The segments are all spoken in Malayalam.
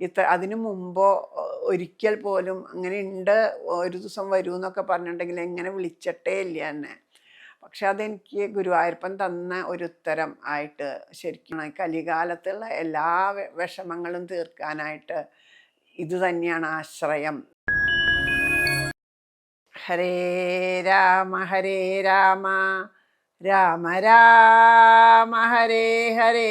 ഇത്ര അതിനു മുമ്പോ ഒരിക്കൽ പോലും അങ്ങനെ ഉണ്ട് ഒരു ദിവസം വരൂ എന്നൊക്കെ പറഞ്ഞിട്ടുണ്ടെങ്കിൽ എങ്ങനെ വിളിച്ചിട്ടേ ഇല്ല എന്നെ. പക്ഷെ അതെനിക്ക് ഗുരുവായൂരപ്പൻ തന്ന ഒരു ഉത്തരം ആയിട്ട് ശരിക്കും കലികാലത്തുള്ള എല്ലാ വിഷമങ്ങളും തീർക്കാനായിട്ട് ഇത് തന്നെയാണ് ആശ്രയം. ഹരേ രാമ ഹരേ രാമ രാമ രാമ ഹരേ ഹരേ.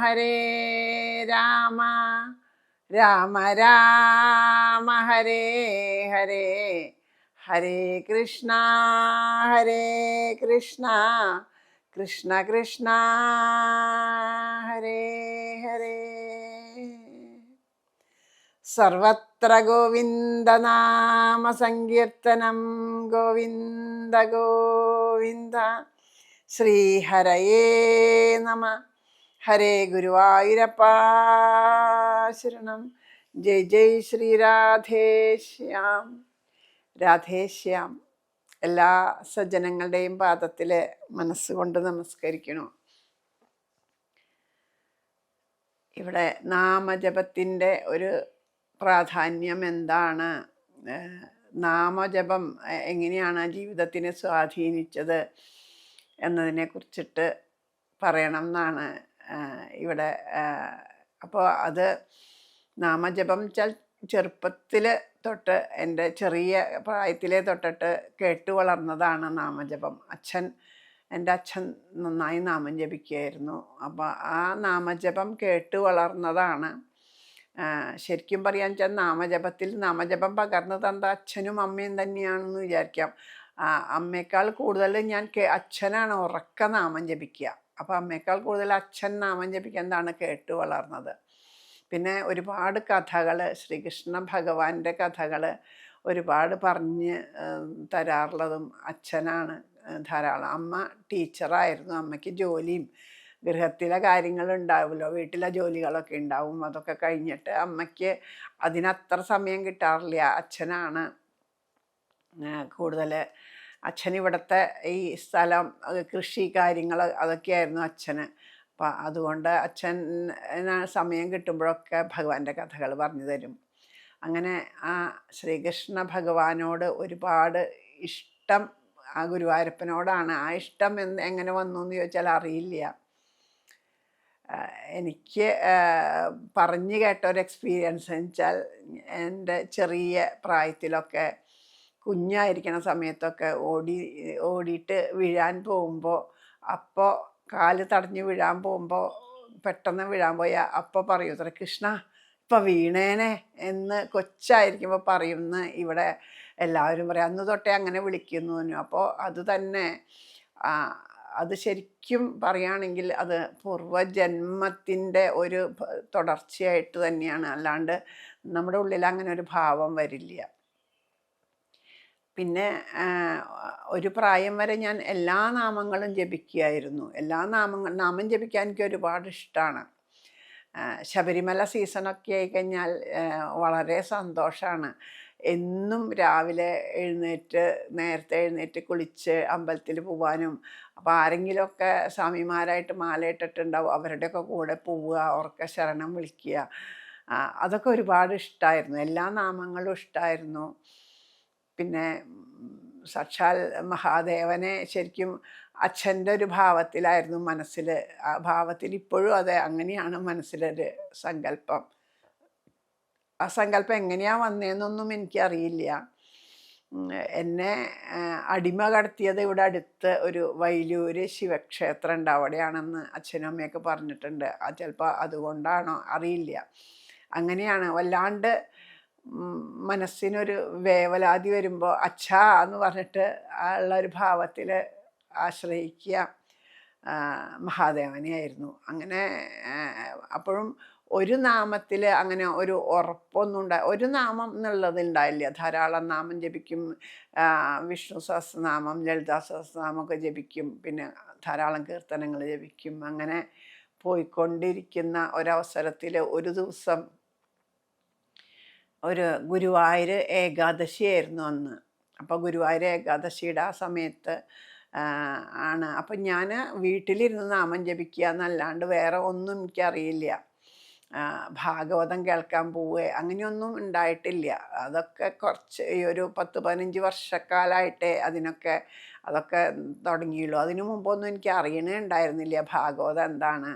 ഹരേ രാമ രാമ രാമ ഹരേ ഹരേ. ഹരേ കൃഷ്ണ ഹരേ കൃഷ്ണ. കൃഷ്ണ കൃഷ്ണ ഹരേ ഹരേ. സർവത്ര ഗോവിന്ദനാമ സങ്കീർത്തനം ഗോവിന്ദ ഗോവിന്ദ. ശ്രീഹരയേ നമ. ഹരേ ഗുരുവായൂരപ്പ. ശരണം. ജയ് ജയ് ശ്രീ രാധേശ്യാം രാധേശ്യാം എല്ലാ സജ്ജനങ്ങളുടെയും പാദത്തിൽ മനസ്സുകൊണ്ട് നമസ്കരിക്കണു ഇവിടെ നാമജപത്തിന്റെ ഒരു പ്രാധാന്യം എന്താണ്? നാമജപം എങ്ങനെയാണ് ജീവിതത്തിനെ സ്വാധീനിച്ചത് എന്നതിനെ കുറിച്ചിട്ട് പറയണം എന്നാണ് ഇവിടെ അപ്പോൾ അത് നാമജപം വെച്ചാൽ ചെറുപ്പത്തിൽ തൊട്ട് എന്റെ ചെറിയ പ്രായത്തിലെ തൊട്ടിട്ട് കേട്ടു വളർന്നതാണ് നാമജപം. അച്ഛൻ എന്റെ അച്ഛൻ നന്നായി നാമം ജപിക്കുകയായിരുന്നു. അപ്പോൾ ആ നാമജപം കേട്ട് വളർന്നതാണ്. ശരിക്കും പറയാൻ വെച്ചാൽ നാമജപത്തിൽ നാമജപം പകർന്നു തന്ന അച്ഛനും അമ്മയും തന്നെയാണെന്ന് വിചാരിക്കാം. അമ്മയേക്കാൾ കൂടുതൽ ഞാൻ അച്ഛനാണ് ഉറക്ക നാമം ജപിക്കുക. അപ്പോൾ അമ്മയേക്കാൾ കൂടുതൽ അച്ഛൻ നാമം ജപിക്കാൻ എന്താണ് കേട്ട് വളർന്നത്. പിന്നെ ഒരുപാട് കഥകൾ ശ്രീകൃഷ്ണ ഭഗവാന്റെ കഥകൾ ഒരുപാട് പറഞ്ഞ് തരാറുള്ളതും അച്ഛനാണ് ധാരാളം. അമ്മ ടീച്ചറായിരുന്നു. അമ്മയ്ക്ക് ജോലിയും ഗൃഹത്തിലെ കാര്യങ്ങളുണ്ടാവുമല്ലോ വീട്ടിലെ ജോലികളൊക്കെ ഉണ്ടാവും. അതൊക്കെ കഴിഞ്ഞിട്ട് അമ്മയ്ക്ക് അതിനത്ര സമയം കിട്ടാറില്ല. അച്ഛനാണ് കൂടുതൽ അച്ഛൻ ഇവിടുത്തെ ഈ സ്ഥലം കൃഷി കാര്യങ്ങൾ അതൊക്കെയായിരുന്നു അച്ഛന്. അപ്പം അതുകൊണ്ട് അച്ഛൻ സമയം കിട്ടുമ്പോഴൊക്കെ ഭഗവാന്റെ കഥകൾ പറഞ്ഞു തരും. അങ്ങനെ ആ ശ്രീകൃഷ്ണ ഭഗവാനോട് ഒരുപാട് ഇഷ്ടം ആ ഗുരുവായൂരപ്പനോടാണ് ആ ഇഷ്ടം എന്ന് എങ്ങനെ വന്നു എന്ന് ചോദിച്ചാൽ അറിയില്ല. എനിക്ക് പറഞ്ഞു കേട്ട ഒരു എക്സ്പീരിയൻസ് എന്ന് വെച്ചാൽ എന്റെ ചെറിയ പ്രായത്തിലൊക്കെ കുഞ്ഞായിരിക്കണ സമയത്തൊക്കെ ഓടി ഓടിയിട്ട് വീഴാൻ പോകുമ്പോൾ അപ്പോൾ കാൽ തടഞ്ഞ് വീഴാൻ പോകുമ്പോൾ പെട്ടെന്ന് വീഴാൻ പോയാൽ അപ്പോൾ പറയൂ ഇത്ര കൃഷ്ണ ഇപ്പം വീണേനെ എന്ന് കൊച്ചായിരിക്കുമ്പോൾ പറയുമെന്ന് ഇവിടെ എല്ലാവരും പറയും. അന്ന് തൊട്ടേ അങ്ങനെ വിളിക്കുന്നു അപ്പോൾ അത് തന്നെ അത് ശരിക്കും പറയുകയാണെങ്കിൽ അത് പൂർവജന്മത്തിന്റെ ഒരു തുടർച്ചയായിട്ട് തന്നെയാണ്. അല്ലാണ്ട് നമ്മുടെ ഉള്ളിൽ അങ്ങനെ ഒരു ഭാവം വരില്ല. പിന്നെ ഒരു പ്രായം വരെ ഞാൻ എല്ലാ നാമങ്ങളും ജപിക്കുകയായിരുന്നു. എല്ലാ നാമങ്ങൾ നാമം ജപിക്കാൻ എനിക്ക് ഒരുപാട് ഇഷ്ടമാണ് ശബരിമല സീസണൊക്കെ ആയിക്കഴിഞ്ഞാൽ കഴിഞ്ഞാൽ വളരെ സന്തോഷമാണ് എന്നും രാവിലെ എഴുന്നേറ്റ് നേരത്തെ എഴുന്നേറ്റ് കുളിച്ച് അമ്പലത്തിൽ പോവാനും അപ്പോൾ ആരെങ്കിലുമൊക്കെ സ്വാമിമാരായിട്ട് മാലയിട്ടിട്ടുണ്ടാവും അവരുടെയൊക്കെ കൂടെ പോവുക അവർക്ക് ശരണം വിളിക്കുക. അതൊക്കെ ഒരുപാട് ഇഷ്ടമായിരുന്നു എല്ലാ നാമങ്ങളും ഇഷ്ടമായിരുന്നു പിന്നെ സാക്ഷാൽ മഹാദേവനെ ശരിക്കും അച്ഛന്റെ ഒരു ഭാവത്തിലായിരുന്നു മനസ്സിൽ. ആ ഭാവത്തിൽ ഇപ്പോഴും അതെ അങ്ങനെയാണ് മനസ്സിലൊരു സങ്കല്പം. ആ സങ്കല്പം എങ്ങനെയാണ് വന്നതെന്നൊന്നും എനിക്കറിയില്ല. എന്നെ അടിമ കടത്തിയത് ഇവിടെ അടുത്ത് ഒരു വൈലൂര് ശിവക്ഷേത്രം ഉണ്ട്. അവിടെയാണെന്ന് അച്ഛനും അമ്മയൊക്കെ പറഞ്ഞിട്ടുണ്ട്. ചിലപ്പോൾ അതുകൊണ്ടാണോ അറിയില്ല. അങ്ങനെയാണ്. വല്ലാണ്ട് മനസ്സിനൊരു വേവലാതി വരുമ്പോൾ അച്ഛാ എന്ന് പറഞ്ഞിട്ട് ഉള്ള ഒരു ഭാവത്തിൽ ആശ്രയിക്കുക. മഹാദേവനെയായിരുന്നു അങ്ങനെ അപ്പോഴും ഒരു നാമത്തിൽ അങ്ങനെ ഒരു ഉറപ്പൊന്നും ഉണ്ടായി ഒരു നാമം എന്നുള്ളത് ഉണ്ടായില്ല. ധാരാളം നാമം ജപിക്കും. വിഷ്ണു സഹസ്രനാമം ലളിതാ സഹസ്രനാമമൊക്കെ ജപിക്കും. പിന്നെ ധാരാളം കീർത്തനങ്ങൾ ജപിക്കും. അങ്ങനെ പോയിക്കൊണ്ടിരിക്കുന്ന ഒരവസരത്തിൽ ഒരു ദിവസം ഒരു ഗുരുവായൂർ ഏകാദശിയായിരുന്നു അന്ന്. അപ്പോൾ ഗുരുവായൂർ ഏകാദശിയുടെ ആ സമയത്ത് ആണ്. അപ്പം ഞാൻ വീട്ടിലിരുന്ന് നാമം ജപിക്കുക എന്നല്ലാണ്ട് വേറെ ഒന്നും എനിക്കറിയില്ല. ഭാഗവതം കേൾക്കാൻ പോവുക അങ്ങനെയൊന്നും ഉണ്ടായിട്ടില്ല. അതൊക്കെ കുറച്ച് ഈ ഒരു പത്ത് പതിനഞ്ച് വർഷക്കാലമായിട്ടേ അതിനൊക്കെ അതൊക്കെ തുടങ്ങിയുള്ളൂ. അതിനു മുമ്പൊന്നും എനിക്ക് അറിയണേ ഉണ്ടായിരുന്നില്ല ഭാഗവതം എന്താണ്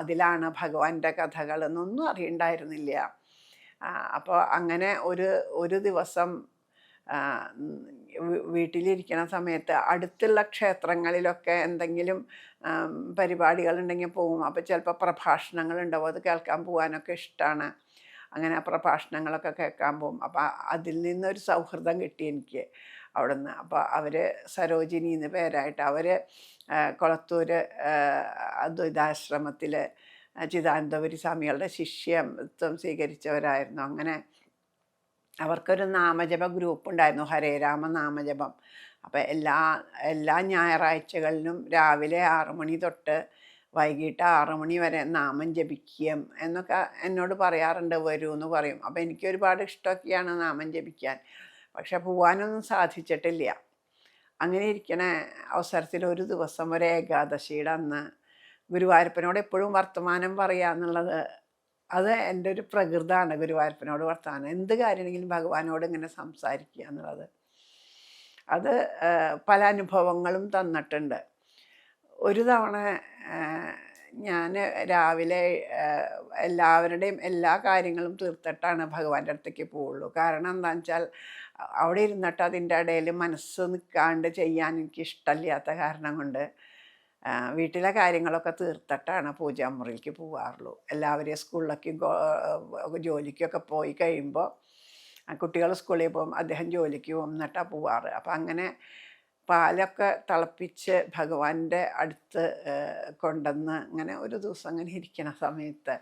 അതിലാണ് ഭഗവാന്റെ കഥകൾ എന്നൊന്നും അറിയണ്ടായിരുന്നില്ല. അപ്പോൾ അങ്ങനെ ഒരു ഒരു ദിവസം വീട്ടിലിരിക്കണ സമയത്ത് അടുത്തുള്ള ക്ഷേത്രങ്ങളിലൊക്കെ എന്തെങ്കിലും പരിപാടികളുണ്ടെങ്കിൽ പോവും. അപ്പോൾ ചിലപ്പോൾ പ്രഭാഷണങ്ങളുണ്ടാവും. അത് കേൾക്കാൻ പോകാനൊക്കെ ഇഷ്ടമാണ് അങ്ങനെ പ്രഭാഷണങ്ങളൊക്കെ കേൾക്കാൻ പോകും അപ്പോൾ അതിൽ നിന്നൊരു സൗഹൃദം കിട്ടി എനിക്ക് അവിടുന്ന്. അപ്പോൾ അവർ സരോജിനി എന്ന് പേരായിട്ട് അവർ കൊളത്തൂർ അദ്വൈതാശ്രമത്തിൽ ചിദാനന്ദപുരി സ്വാമികളുടെ ശിഷ്യത്വം സ്വീകരിച്ചവരായിരുന്നു. അങ്ങനെ അവർക്കൊരു നാമജപ ഗ്രൂപ്പ് ഉണ്ടായിരുന്നു. ഹരേ രാമ നാമജപം. അപ്പോൾ എല്ലാ എല്ലാ ഞായറാഴ്ചകളിലും രാവിലെ ആറു മണി തൊട്ട് വൈകിട്ട് ആറു മണി വരെ നാമം ജപിക്കുകയും എന്നൊക്കെ എന്നോട് പറയാറുണ്ട് വരൂ എന്ന് പറയും. അപ്പോൾ എനിക്ക് ഒരുപാട് ഇഷ്ടമൊക്കെയാണ് നാമം ജപിക്കാൻ. പക്ഷെ പോകാനൊന്നും സാധിച്ചിട്ടില്ല. അങ്ങനെ ഇരിക്കണ അവസരത്തിൽ ഒരു ദിവസം ഒരു ഏകാദശിയുടെ അന്ന് ഗുരുവായൂരപ്പനോട് എപ്പോഴും വർത്തമാനം പറയുക എന്നുള്ളത് അത് എന്റെ ഒരു പ്രകൃതമാണ് ഗുരുവായൂരപ്പനോട് വർത്തമാനം. എന്ത് കാര്യമാണെങ്കിലും ഭഗവാനോട് ഇങ്ങനെ സംസാരിക്കുക എന്നുള്ളത്. അത് പല അനുഭവങ്ങളും തന്നിട്ടുണ്ട്. ഒരു തവണ ഞാൻ രാവിലെ എല്ലാവരുടെയും എല്ലാ കാര്യങ്ങളും തീർത്തിട്ടാണ് ഭഗവാന്റെ അടുത്തേക്ക് പോവുള്ളൂ. കാരണം എന്താണെന്ന് വെച്ചാൽ അവിടെ ഇരുന്നിട്ട് അതിന്റെ ഇടയിൽ മനസ്സ് നിൽക്കാണ്ട് ചെയ്യാൻ എനിക്ക് ഇഷ്ടമില്ലാത്ത കാരണം കൊണ്ട് വീട്ടിലെ കാര്യങ്ങളൊക്കെ തീർത്തിട്ടാണ് പൂജാമുറിയിലേക്ക് പോവാറുള്ളൂ. എല്ലാവരെയും സ്കൂളിലേക്ക് ജോലിക്കൊക്കെ പോയി കഴിയുമ്പോൾ കുട്ടികൾ സ്കൂളിൽ പോകും അദ്ദേഹം ജോലിക്ക് പോകും എന്നിട്ടാണ് പോവാറ്. അപ്പം അങ്ങനെ പാലൊക്കെ തിളപ്പിച്ച് ഭഗവാന്റെ അടുത്ത് കൊണ്ടുവന്ന് അങ്ങനെ ഒരു ദിവസം അങ്ങനെ ഇരിക്കണ സമയത്ത്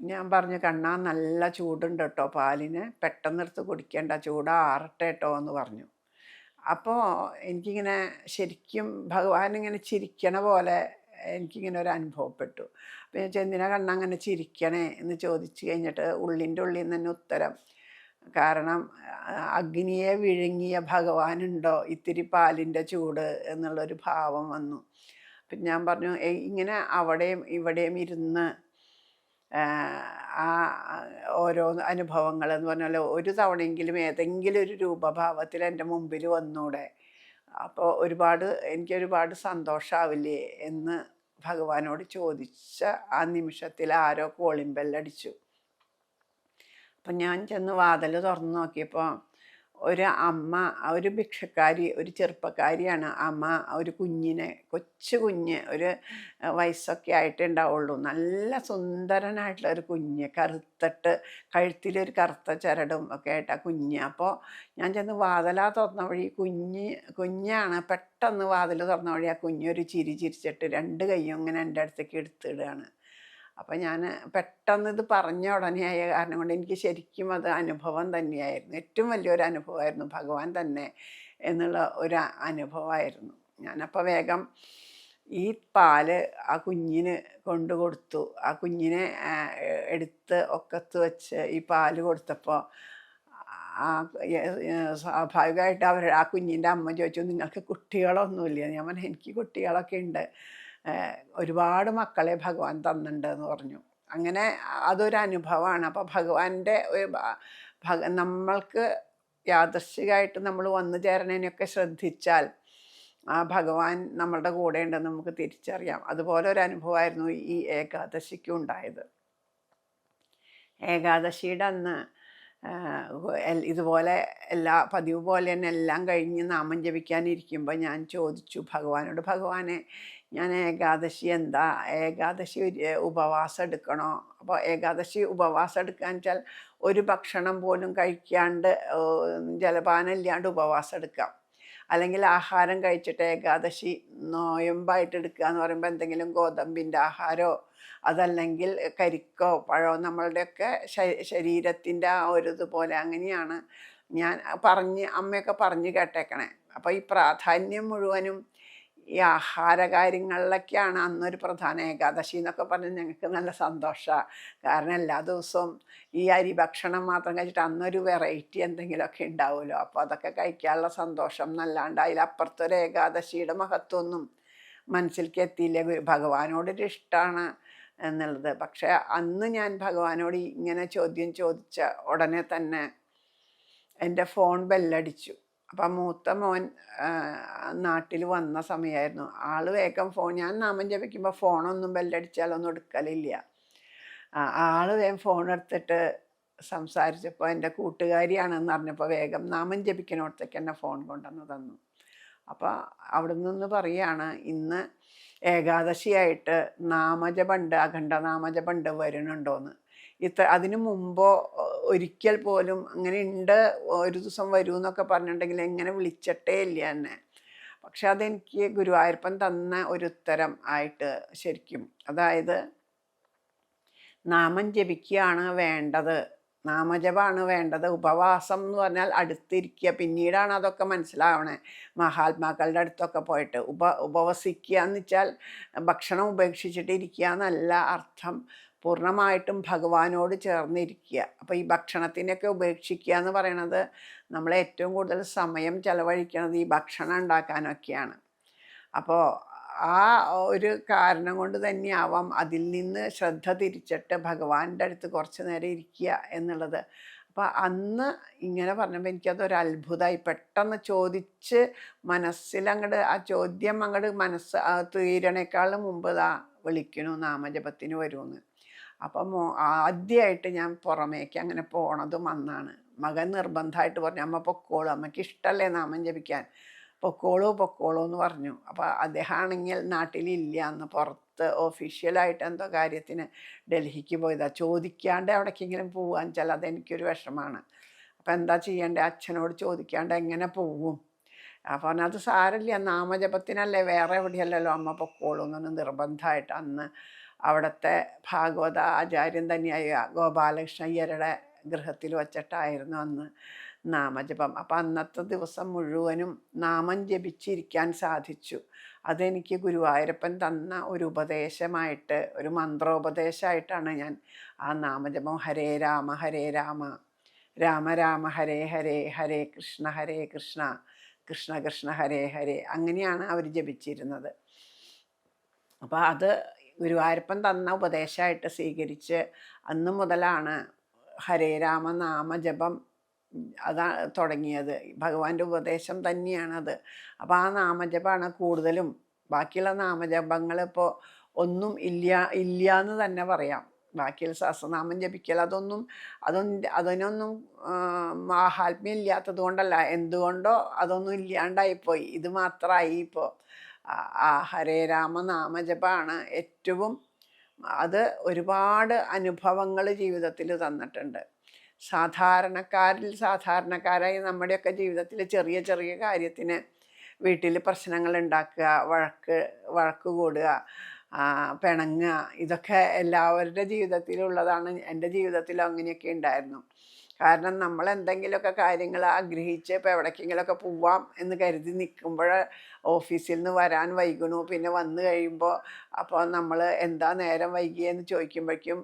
ഞാൻ പറഞ്ഞു കണ്ണാ നല്ല ചൂടുണ്ട് കേട്ടോ പാലിന്. പെട്ടെന്നെടുത്ത് കുടിക്കേണ്ട ചൂടാറട്ടെ കേട്ടോ എന്ന് പറഞ്ഞു. അപ്പോൾ എനിക്കിങ്ങനെ ശരിക്കും ഭഗവാൻ ഇങ്ങനെ ചിരിക്കണ പോലെ എനിക്കിങ്ങനെ ഒരു അനുഭവപ്പെട്ടു. അപ്പോൾ ഞാൻ ചെന്തിന കണ്ണ അങ്ങനെ ചിരിക്കണേ? എന്ന് ചോദിച്ചു കഴിഞ്ഞിട്ട് ഉള്ളിന്റെ ഉള്ളിൽ നിന്ന് തന്നെ ഉത്തരം. കാരണം അഗ്നിയെ വിഴുങ്ങിയ ഭഗവാനുണ്ടോ? ഇത്തിരി പാലിന്റെ ചൂട് എന്നുള്ളൊരു ഭാവം വന്നു. അപ്പം ഞാൻ പറഞ്ഞു ഇങ്ങനെ അവിടെയും ഇവിടെയും ഇരുന്ന് ആ, ഓരോ അനുഭവങ്ങൾ എന്ന് പറഞ്ഞാൽ ഒരു തവണയെങ്കിലും ഏതെങ്കിലും ഒരു രൂപഭാവത്തിൽ എന്റെ മുമ്പിൽ വന്നൂടെ. അപ്പോൾ ഒരുപാട് എനിക്ക് ഒരുപാട് സന്തോഷമാവില്ലേ എന്ന് ഭഗവാനോട് ചോദിച്ച ആ നിമിഷത്തിൽ ആരോ കോളിംബെല്ലടിച്ചു അപ്പം ഞാൻ ചെന്ന് വാതിൽ തുറന്ന് നോക്കിയപ്പോൾ ഒരു അമ്മ ഒരു ഭിക്ഷക്കാരി ഒരു ചെറുപ്പക്കാരിയാണ് അമ്മ ഒരു കുഞ്ഞിനെ കൊച്ചു കുഞ്ഞ് ഒരു വയസ്സൊക്കെ ആയിട്ടേ ഉണ്ടാവുള്ളൂ. നല്ല സുന്ദരനായിട്ടുള്ള ഒരു കുഞ്ഞ് കറുത്തിട്ട് കഴുത്തിലൊരു കറുത്ത ചരടും ഒക്കെ ആയിട്ട് ആ കുഞ്ഞ്. അപ്പോൾ ഞാൻ ചെന്ന് വാതിലാ തുറന്ന വഴി കുഞ്ഞ് കുഞ്ഞാണ് പെട്ടെന്ന് വാതിൽ തുറന്ന വഴി ആ കുഞ്ഞൊരു ചിരി ചിരിച്ചിട്ട് രണ്ട് കൈയും ഇങ്ങനെ എന്റെ അടുത്തേക്ക് എടുത്തിടുകയാണ്. അപ്പം ഞാൻ പെട്ടെന്ന് ഇത് പറഞ്ഞ ഉടനെ ആയ കാരണം കൊണ്ട് എനിക്ക് ശരിക്കും അത് അനുഭവം തന്നെയായിരുന്നു. ഏറ്റവും വലിയൊരു അനുഭവമായിരുന്നു ഭഗവാൻ തന്നെ എന്നുള്ള ഒരു അനുഭവമായിരുന്നു. ഞാനപ്പോൾ വേഗം ഈ പാൽ ആ കുഞ്ഞിന് കൊണ്ടു കൊടുത്തു. ആ കുഞ്ഞിനെ എടുത്ത് ഒക്കത്ത് വെച്ച് ഈ പാൽ കൊടുത്തപ്പോൾ ആ സ്വാഭാവികമായിട്ട് അവർ ആ കുഞ്ഞിന്റെ അമ്മ ചോദിച്ചു നിങ്ങൾക്ക് കുട്ടികളൊന്നുമില്ല? ഞാൻ പറഞ്ഞു എനിക്ക് കുട്ടികളൊക്കെ ഉണ്ട്. ഒരുപാട് മക്കളെ ഭഗവാൻ തന്നിട്ടുണ്ട് എന്ന് പറഞ്ഞു. അങ്ങനെ അതൊരു അനുഭവമാണ് അപ്പോൾ ഭഗവാന്റെ ഭഗ നമ്മൾക്ക് യാദർശികമായിട്ട് നമ്മൾ വന്നു ചേരണേനൊക്കെ ശ്രദ്ധിച്ചാൽ ആ ഭഗവാൻ നമ്മളുടെ കൂടെ ഉണ്ടെന്ന് നമുക്ക് തിരിച്ചറിയാം. അതുപോലെ ഒരു അനുഭവമായിരുന്നു ഈ ഏകാദശിക്കും ഉണ്ടായത്. ഏകാദശിയുടെ അന്ന് ഇതുപോലെ എല്ലാ പതിവ് പോലെ തന്നെ എല്ലാം കഴിഞ്ഞ് നാമം ജപിക്കാനിരിക്കുമ്പോൾ ഞാൻ ചോദിച്ചു ഭഗവാനോട് ഭഗവാനെ ഞാൻ ഏകാദശി എന്താ? ഏകാദശി ഉപവാസം എടുക്കണോ? അപ്പോൾ ഏകാദശി ഉപവാസം എടുക്കാൻ വെച്ചാൽ ഒരു ഭക്ഷണം പോലും കഴിക്കാണ്ട് ജലപാനം ഇല്ലാണ്ട് ഉപവാസം എടുക്കാം. അല്ലെങ്കിൽ ആഹാരം കഴിച്ചിട്ട് ഏകാദശി നോയമ്പായിട്ട് എടുക്കുക എന്ന് പറയുമ്പോൾ എന്തെങ്കിലും ഗോതമ്പിന്റെ ആഹാരമോ അതല്ലെങ്കിൽ കരിക്കോ പഴമോ നമ്മളുടെയൊക്കെ ശരീരത്തിന്റെ ആ ഒരു ഇതുപോലെ അങ്ങനെയാണ് ഞാൻ പറഞ്ഞ് അമ്മയൊക്കെ പറഞ്ഞ് കേട്ടേക്കണേ. അപ്പോൾ ഈ പ്രാധാന്യം മുഴുവനും ഈ ആഹാര കാര്യങ്ങളിലൊക്കെയാണ് അന്നൊരു പ്രധാന ഏകാദശി എന്നൊക്കെ പറഞ്ഞ് ഞങ്ങൾക്ക് നല്ല സന്തോഷമാണ് കാരണം എല്ലാ ദിവസവും ഈ അരി ഭക്ഷണം മാത്രം കഴിച്ചിട്ട് അന്നൊരു വെറൈറ്റി എന്തെങ്കിലുമൊക്കെ ഉണ്ടാവുമല്ലോ. അപ്പോൾ അതൊക്കെ കഴിക്കാനുള്ള സന്തോഷം എന്നല്ലാണ്ട് അതിലപ്പുറത്തൊരു ഏകാദശിയുടെ മഹത്വമൊന്നും മനസ്സിലേക്ക് എത്തിയില്ല. ഭഗവാനോടൊരു ഇഷ്ടമാണ് എന്നുള്ളത്. പക്ഷേ അന്ന് ഞാൻ ഭഗവാനോട് ഇങ്ങനെ ചോദ്യം ചോദിച്ച ഉടനെ തന്നെ എന്റെ ഫോൺ ബെല്ലടിച്ചു അപ്പം മൂത്ത മോൻ നാട്ടിൽ വന്ന സമയമായിരുന്നു ആൾ വേഗം ഫോൺ ഞാൻ നാമം ജപിക്കുമ്പോൾ ഫോണൊന്നും ബെല്ലടിച്ചാലൊന്നും എടുക്കലില്ല. ആൾ വേഗം ഫോൺ എടുത്തിട്ട് സംസാരിച്ചപ്പോൾ എന്റെ കൂട്ടുകാരിയാണെന്ന് പറഞ്ഞപ്പോൾ വേഗം നാമം ജപിക്കണോടത്തേക്ക് എന്നെ ഫോൺ കൊണ്ടുവന്ന് തന്നു. അപ്പോൾ അവിടെ നിന്ന് പറയുകയാണ് ഇന്ന് ഏകാദശിയായിട്ട് നാമജപണ്ട് അഖണ്ഡ നാമജപണ്ട് വരുന്നുണ്ടോയെന്ന് ഇത്ര അതിനു മുമ്പോ ഒരിക്കൽ പോലും അങ്ങനെ ഉണ്ട് ഒരു ദിവസം വരൂ എന്നൊക്കെ പറഞ്ഞിട്ടുണ്ടെങ്കിൽ എങ്ങനെ വിളിച്ചിട്ടേ ഇല്ല എന്നെ. പക്ഷെ അതെനിക്ക് ഗുരുവായൂരപ്പൻ തന്ന ഒരു ഉത്തരം ആയിട്ട് ശരിക്കും അതായത് നാമം ജപിക്കുകയാണ് വേണ്ടത്. നാമജപമാണ് വേണ്ടത്. ഉപവാസം എന്ന് പറഞ്ഞാൽ അടുത്തിരിക്കുക. പിന്നീടാണ് അതൊക്കെ മനസ്സിലാവണേ. മഹാത്മാക്കളുടെ അടുത്തൊക്കെ പോയിട്ട് ഉപ ഉപവസിക്കുക എന്ന് വെച്ചാൽ ഭക്ഷണം ഉപേക്ഷിച്ചിട്ട് ഇരിക്കുക എന്നല്ല അർത്ഥം. പൂർണമായിട്ടും ഭഗവാനോട് ചേർന്നിരിക്കുക. അപ്പോൾ ഈ ഭക്ഷണത്തിനൊക്കെ ഉപേക്ഷിക്കുക എന്ന് പറയണത് നമ്മൾ ഏറ്റവും കൂടുതൽ സമയം ചെലവഴിക്കുന്നത് ഈ ഭക്ഷണം ഉണ്ടാക്കാനൊക്കെയാണ്. അപ്പോൾ ആ ഒരു കാരണം കൊണ്ട് തന്നെയാവാം അതിൽ നിന്ന് ശ്രദ്ധ തിരിച്ചിട്ട് ഭഗവാന്റെ അടുത്ത് കുറച്ച് നേരം ഇരിക്കുക എന്നുള്ളത്. അപ്പോൾ അന്ന് ഇങ്ങനെ പറഞ്ഞപ്പോൾ എനിക്കതൊരു അത്ഭുതമായി പെട്ടെന്ന് ചോദിച്ച് മനസ്സിലങ്ങോട്ട് ആ ചോദ്യം അങ്ങോട്ട് മനസ്സ് തീരണേക്കാളും മുമ്പ് ഇതാ വിളിക്കണു നാമജപത്തിന് വരുമെന്ന് അപ്പം ആദ്യമായിട്ട് ഞാൻ പുറമേക്ക് അങ്ങനെ പോണതും അന്നാണ്. മകൻ നിർബന്ധമായിട്ട് പറഞ്ഞു അമ്മ പൊക്കോളൂ അമ്മയ്ക്ക് ഇഷ്ടമല്ലേ നാമം ജപിക്കാൻ? പൊക്കോളൂ പൊക്കോളൂ എന്ന് പറഞ്ഞു. അപ്പോൾ അദ്ദേഹമാണെങ്കിൽ നാട്ടിലില്ല. എന്ന് പുറത്ത് ഒഫീഷ്യലായിട്ട് എന്തോ കാര്യത്തിന് ഡൽഹിക്ക് പോയതാണ് ചോദിക്കാണ്ട് എവിടേക്കെങ്കിലും പോകാൻ വെച്ചാൽ അതെനിക്കൊരു വിഷമാണ്. അപ്പോൾ എന്താ ചെയ്യേണ്ടത് അച്ഛനോട് ചോദിക്കാണ്ട് എങ്ങനെ പോവും? അപ്പോൾ അത് സാരമില്ല നാമജപത്തിനല്ലേ വേറെ എവിടെയല്ലല്ലോ? അമ്മ പൊക്കോളൂ എന്നൊന്ന് നിർബന്ധമായിട്ട് അന്ന് അവിടുത്തെ ഭാഗവത ആചാര്യൻ തന്നെയായ ഗോപാലകൃഷ്ണ അയ്യരുടെ ഗൃഹത്തിൽ വച്ചിട്ടായിരുന്നു അന്ന് നാമജപം. അപ്പം അന്നത്തെ ദിവസം മുഴുവനും നാമം ജപിച്ചിരിക്കാൻ സാധിച്ചു. അതെനിക്ക് ഗുരുവായൂരപ്പൻ തന്ന ഒരു ഉപദേശമായിട്ട് ഒരു മന്ത്രോപദേശമായിട്ടാണ് ഞാൻ ആ നാമജപം ഹരേ രാമ ഹരേ രാമ രാമ രാമ ഹരേ ഹരേ ഹരേ കൃഷ്ണ ഹരേ കൃഷ്ണ കൃഷ്ണ കൃഷ്ണ ഹരേ ഹരേ അങ്ങനെയാണ് അവർ ജപിച്ചിരുന്നത്. അപ്പോൾ അത് ഗുരുവായൂരപ്പൻ തന്ന ഉപദേശമായിട്ട് സ്വീകരിച്ച് അന്ന് മുതലാണ് ഹരേ രാമ നാമജപം അതാണ് തുടങ്ങിയത്. ഭഗവാന്റെ ഉപദേശം തന്നെയാണത്. അപ്പോൾ ആ നാമജപമാണ് കൂടുതലും. ബാക്കിയുള്ള നാമജപങ്ങൾ ഇപ്പോൾ ഒന്നും ഇല്ല ഇല്ല എന്ന് തന്നെ പറയാം. ബാക്കിയുള്ള സഹസ്രനാമം ജപിക്കൽ അതൊന്നും അതൊന്നും അതിനൊന്നും മാഹാത്മ്യം ഇല്ലാത്തത് കൊണ്ടല്ല. എന്തുകൊണ്ടോ അതൊന്നും ഇല്ലാണ്ടായിപ്പോയി. ഇത് മാത്രമായി ഇപ്പോൾ ആ ഹരേ രാമനാമജപാണ് ഏറ്റവും അത് ഒരുപാട് അനുഭവങ്ങൾ ജീവിതത്തിൽ തന്നിട്ടുണ്ട്. സാധാരണക്കാരിൽ സാധാരണക്കാരായി നമ്മുടെയൊക്കെ ജീവിതത്തിൽ ചെറിയ ചെറിയ കാര്യത്തിന് വീട്ടിൽ പ്രശ്നങ്ങൾ ഉണ്ടാക്കുക വഴക്ക് വഴക്ക് കൂടുക പിണങ്ങുക ഇതൊക്കെ എല്ലാവരുടെ ജീവിതത്തിലുള്ളതാണ്. എന്റെ ജീവിതത്തിലും അങ്ങനെയൊക്കെ ഉണ്ടായിരുന്നു. കാരണം നമ്മൾ എന്തെങ്കിലുമൊക്കെ കാര്യങ്ങൾ ആഗ്രഹിച്ച് ഇപ്പോൾ എവിടേക്കെങ്കിലുമൊക്കെ പോവാം എന്ന് കരുതി നിൽക്കുമ്പോൾ ഓഫീസിൽ നിന്ന് വരാൻ വൈകണു പിന്നെ വന്നു കഴിയുമ്പോൾ അപ്പോൾ നമ്മൾ എന്താ നേരം വൈകിയെന്ന് ചോദിക്കുമ്പോഴേക്കും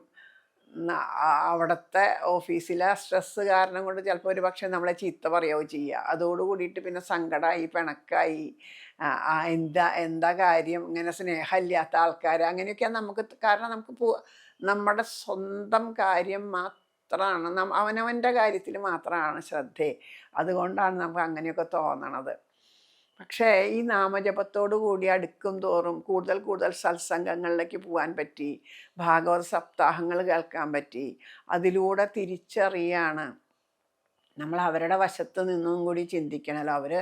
അവിടുത്തെ ഓഫീസിലെ സ്ട്രെസ്സ് കാരണം കൊണ്ട് ചിലപ്പോൾ ഒരു പക്ഷേ നമ്മളെ ചീത്ത പറയുകയോ ചെയ്യുക അതോട് കൂടിയിട്ട് പിന്നെ സങ്കടമായി പിണക്കായി എന്താ എന്താ കാര്യം? ഇങ്ങനെ സ്നേഹമില്ലാത്ത ആൾക്കാർ അങ്ങനെയൊക്കെയാണ് നമുക്ക് കാരണം നമുക്ക് നമ്മുടെ സ്വന്തം കാര്യം മാത്രമാണ്. അവനവന്റെ കാര്യത്തിൽ മാത്രമാണ് ശ്രദ്ധ. അതുകൊണ്ടാണ് നമുക്ക് അങ്ങനെയൊക്കെ തോന്നണത്. പക്ഷേ ഈ നാമജപത്തോടു കൂടി അടുക്കും തോറും കൂടുതൽ കൂടുതൽ സത്സംഗങ്ങളിലേക്ക് പോകാൻ പറ്റി ഭാഗവത സപ്താഹങ്ങൾ കേൾക്കാൻ പറ്റി അതിലൂടെ തിരിച്ചറിയാണ്. നമ്മൾ അവരുടെ വശത്ത് നിന്നും കൂടി ചിന്തിക്കണമല്ലോ അവർ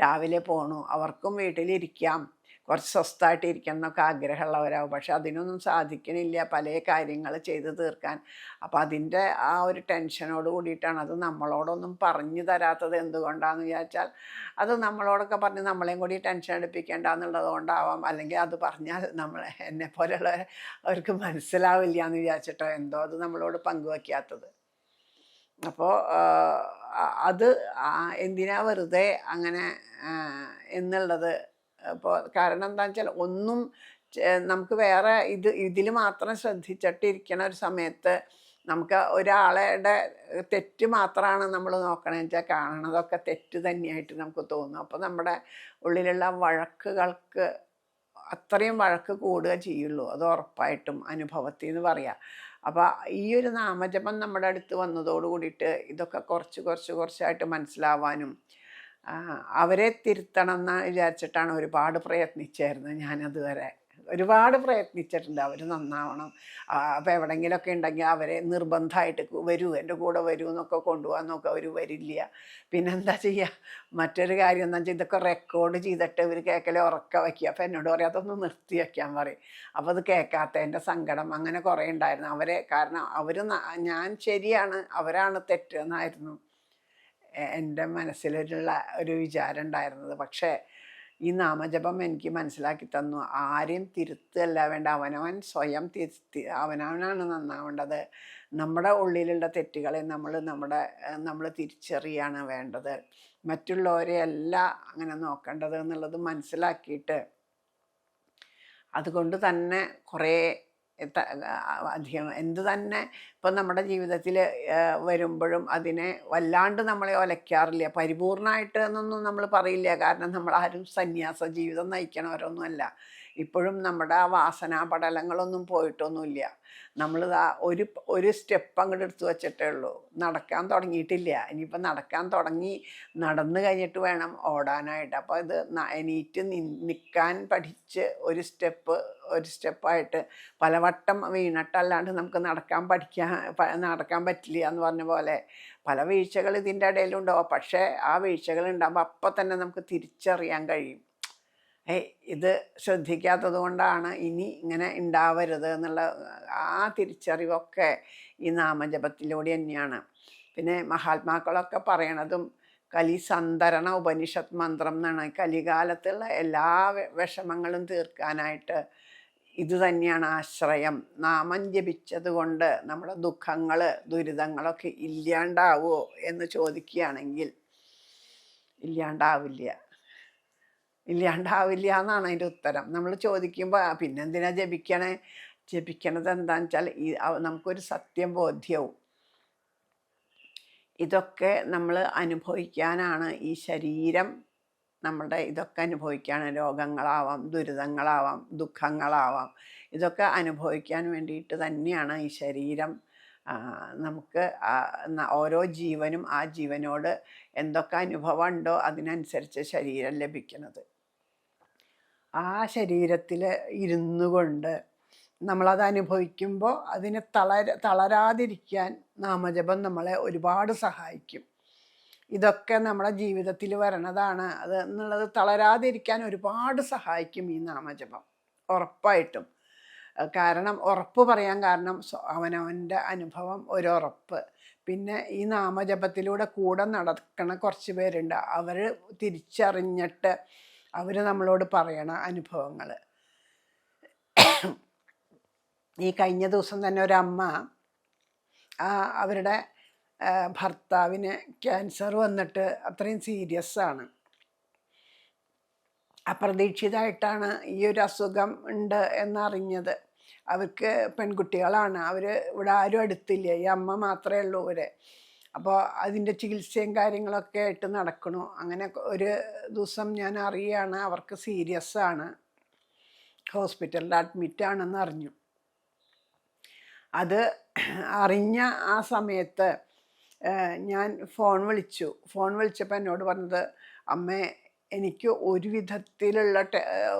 രാവിലെ പോണു അവർക്കും വീട്ടിലിരിക്കാം. കുറച്ച് സ്വസ്ഥമായിട്ട് ഇരിക്കണം എന്നൊക്കെ ആഗ്രഹമുള്ളവരാകും പക്ഷെ അതിനൊന്നും സാധിക്കണില്ല പല കാര്യങ്ങൾ ചെയ്ത് തീർക്കാൻ. അപ്പോൾ അതിന്റെ ആ ഒരു ടെൻഷനോട് കൂടിയിട്ടാണ് അത് നമ്മളോടൊന്നും പറഞ്ഞു തരാത്തത് എന്തുകൊണ്ടാണെന്ന് വിചാരിച്ചാൽ അത് നമ്മളോടൊക്കെ പറഞ്ഞ് നമ്മളെയും കൂടി ടെൻഷൻ എടുപ്പിക്കേണ്ട എന്നുള്ളത് കൊണ്ടാവാം. അല്ലെങ്കിൽ അത് പറഞ്ഞാൽ നമ്മൾ എന്നെ പോലെയുള്ള അവർക്ക് മനസ്സിലാവില്ല എന്ന് വിചാരിച്ചിട്ടോ എന്തോ അത് നമ്മളോട് പങ്കുവയ്ക്കാത്തത് അപ്പോൾ അത് എന്തിനാ വെറുതെ അങ്ങനെ എന്നുള്ളത് ഇപ്പോൾ കാരണം എന്താണെന്ന് വെച്ചാൽ ഒന്നും നമുക്ക് വേറെ ഇത് ഇതിൽ മാത്രം ശ്രദ്ധിച്ചിട്ടിരിക്കണ ഒരു സമയത്ത് നമുക്ക് ഒരാളുടെ തെറ്റ് മാത്രമാണ് നമ്മൾ നോക്കണമെന്ന് വെച്ചാൽ കാണണതൊക്കെ തെറ്റ് തന്നെയായിട്ട് നമുക്ക് തോന്നും. അപ്പോൾ നമ്മുടെ ഉള്ളിലുള്ള വഴക്കുകൾക്ക് അത്രയും വഴക്ക് കൂടുക ചെയ്യുള്ളൂ. അത് ഉറപ്പായിട്ടും അനുഭവത്തിൽ എന്ന് പറയാം. അപ്പോൾ ഈ ഒരു നാമജപം നമ്മുടെ അടുത്ത് വന്നതോട് കൂടിയിട്ട് ഇതൊക്കെ കുറച്ച് കുറച്ച് കുറച്ചായിട്ട് മനസ്സിലാവാനും അവരെ തിരുത്തണം എന്ന് വിചാരിച്ചിട്ടാണ് ഒരുപാട് പ്രയത്നിച്ചായിരുന്നത് ഞാനതുവരെ. ഒരുപാട് പ്രയത്നിച്ചിട്ടുണ്ട് അവർ നന്നാവണം. അപ്പോൾ എവിടെയെങ്കിലുമൊക്കെ ഉണ്ടെങ്കിൽ അവരെ നിർബന്ധമായിട്ട് വരൂ എന്റെ കൂടെ വരൂ എന്നൊക്കെ കൊണ്ടുപോകാൻ നോക്കുക അവർ വരില്ല. പിന്നെന്താ ചെയ്യുക മറ്റൊരു കാര്യം എന്താ വെച്ചാൽ ഇതൊക്കെ റെക്കോർഡ് ചെയ്തിട്ട് ഇവർ കേൾക്കലെ ഉറക്ക വയ്ക്കുക. അപ്പോൾ എന്നോട് പറയും അതൊന്ന് നിർത്തി വയ്ക്കാൻ പറയും. അപ്പോൾ അത് കേൾക്കാത്തതിന്റെ സങ്കടം അങ്ങനെ കുറേ ഉണ്ടായിരുന്നു. അവരെ കാരണം അവർ ഞാൻ ശരിയാണ് അവരാണ് തെറ്റ് എന്നായിരുന്നു എ- എന്റെ മനസ്സിലുള്ള ഒരു വിചാരം ഉണ്ടായിരുന്നത് പക്ഷേ ഈ നാമജപം എനിക്ക് മനസ്സിലാക്കി തന്നു. ആരെയും തിരുത്തല്ല വേണ്ട. അവനവൻ സ്വയം തിരുത്തി അവനവനാണ് നന്നാവേണ്ടത്. നമ്മുടെ ഉള്ളിലുള്ള തെറ്റുകളെ നമ്മൾ നമ്മുടെ നമ്മൾ തിരിച്ചറിയാണ് വേണ്ടത്. മറ്റുള്ളവരെ അല്ല അങ്ങനെ നോക്കേണ്ടത് എന്നുള്ളത് മനസ്സിലാക്കിയിട്ട് അതുകൊണ്ട് തന്നെ കുറേ അധികം എന്ത് തന്നെ ഇപ്പം നമ്മുടെ ജീവിതത്തിൽ വരുമ്പോഴും അതിനെ വല്ലാണ്ട് നമ്മളെ ഒലയ്ക്കാറില്ല. പരിപൂർണമായിട്ട് എന്നൊന്നും നമ്മൾ പറയില്ല. കാരണം നമ്മൾ ആരും സന്യാസ ജീവിതം നയിക്കണവരൊന്നുമല്ല. ഇപ്പോഴും നമ്മുടെ ആ വാസനാ പടലങ്ങളൊന്നും പോയിട്ടൊന്നുമില്ല. നമ്മൾ ഒരു ഒരു സ്റ്റെപ്പ് അങ്ങോട്ട് എടുത്തു വച്ചിട്ടേ ഉള്ളൂ. നടക്കാൻ തുടങ്ങിയിട്ടില്ല. ഇനിയിപ്പോൾ നടക്കാൻ തുടങ്ങി നടന്നു കഴിഞ്ഞിട്ട് വേണം ഓടാനായിട്ട്. അപ്പോൾ ഇത് എണീറ്റ് നിൽക്കാൻ പഠിച്ച് ഒരു സ്റ്റെപ്പ് ഒരു സ്റ്റെപ്പായിട്ട് പലവട്ടം വീണിട്ടല്ലാണ്ട് നമുക്ക് നടക്കാൻ പഠിക്കാൻ നടക്കാൻ പറ്റില്ല എന്ന് പറഞ്ഞ പോലെ പല വീഴ്ചകൾ ഇതിന്റെ ഇടയിലുണ്ടാവും. പക്ഷേ ആ വീഴ്ചകൾ ഉണ്ടാകുമ്പോൾ അപ്പം തന്നെ നമുക്ക് തിരിച്ചറിയാൻ കഴിയും. ഇത് ശ്രദ്ധിക്കാത്തത് കൊണ്ടാണ് ഇനി ഇങ്ങനെ ഉണ്ടാവരുത് എന്നുള്ള ആ തിരിച്ചറിവൊക്കെ ഈ നാമജപത്തിലൂടെ തന്നെയാണ്. പിന്നെ മഹാത്മാക്കളൊക്കെ പറയണതും കലി സന്തരണ ഉപനിഷത്ത് മന്ത്രം എന്നാണ്. കലികാലത്തുള്ള എല്ലാ വിഷമങ്ങളും തീർക്കാനായിട്ട് ഇത് തന്നെയാണ് ആശ്രയം. നാമം ജപിച്ചത് കൊണ്ട് നമ്മുടെ ദുഃഖങ്ങൾ ദുരിതങ്ങളൊക്കെ ഇല്ലാണ്ടാവുമോ എന്ന് ചോദിക്കുകയാണെങ്കിൽ ഇല്ലാണ്ടാവില്ല. ഇല്ലാണ്ടാവില്ല എന്നാണ് അതിന്റെ ഉത്തരം. നമ്മൾ ചോദിക്കുമ്പോൾ പിന്നെന്തിനാ ജപിക്കണേ? ജപിക്കണത് എന്താണെന്ന് വെച്ചാൽ ഈ നമുക്കൊരു സത്യം ബോധ്യവും. ഇതൊക്കെ നമ്മൾ അനുഭവിക്കാനാണ് ഈ ശരീരം നമ്മുടെ ഇതൊക്കെ അനുഭവിക്കാണ്. രോഗങ്ങളാവാം ദുരിതങ്ങളാവാം ദുഃഖങ്ങളാവാം. ഇതൊക്കെ അനുഭവിക്കാൻ വേണ്ടിയിട്ട് തന്നെയാണ് ഈ ശരീരം നമുക്ക് ഓരോ ജീവനും ആ ജീവനോട് എന്തൊക്കെ അനുഭവമുണ്ടോ അതിനനുസരിച്ച് ശരീരം ലഭിക്കുന്നത്. ആ ശരീരത്തിൽ ഇരുന്നു കൊണ്ട് നമ്മളത് അനുഭവിക്കുമ്പോൾ അതിന് തളര തളരാതിരിക്കാൻ നാമജപം നമ്മളെ ഒരുപാട് സഹായിക്കും. ഇതൊക്കെ നമ്മുടെ ജീവിതത്തിൽ വരണതാണ്. അത് എന്നുള്ളത് തളരാതിരിക്കാൻ ഒരുപാട് സഹായിക്കും ഈ നാമജപം. ഉറപ്പായിട്ടും. കാരണം ഉറപ്പ് പറയാൻ കാരണം അവനവന്റെ അനുഭവം ഒരു ഉറപ്പ് പിന്നെ ഈ നാമജപത്തിലൂടെ കൂടെ നടക്കണ കുറച്ച് പേരുണ്ട്. അവർ തിരിച്ചറിഞ്ഞിട്ട് അവർ നമ്മളോട് പറയണ അനുഭവങ്ങൾ ഈ കഴിഞ്ഞ ദിവസം തന്നെ ഒരമ്മ അവരുടെ ഭർത്താവിന് ക്യാൻസർ വന്നിട്ട് അത്രയും സീരിയസ് ആണ്. അപ്രതീക്ഷിതമായിട്ടാണ് ഈ ഒരു അസുഖം ഉണ്ട് എന്നറിഞ്ഞത്. അവർക്ക് പെൺകുട്ടികളാണ്. അവർ ഇവിടെ ആരും അടുത്തില്ല. ഈ അമ്മ മാത്രമേ ഉള്ളൂ ഇവർ. അപ്പോൾ അതിന്റെ ചികിത്സയും കാര്യങ്ങളൊക്കെ ആയിട്ട് നടക്കണു. അങ്ങനെ ഒരു ദിവസം ഞാൻ അറിയുകയാണ് അവർക്ക് സീരിയസ് ആണ്. ഹോസ്പിറ്റലിൽ അഡ്മിറ്റ് ആണെന്ന് അറിഞ്ഞു. അത് അറിഞ്ഞ ആ സമയത്ത് ഞാൻ ഫോൺ വിളിച്ചു. ഫോൺ വിളിച്ചപ്പോൾ എന്നോട് പറഞ്ഞത് അമ്മേ എനിക്ക് ഒരു വിധത്തിലുള്ള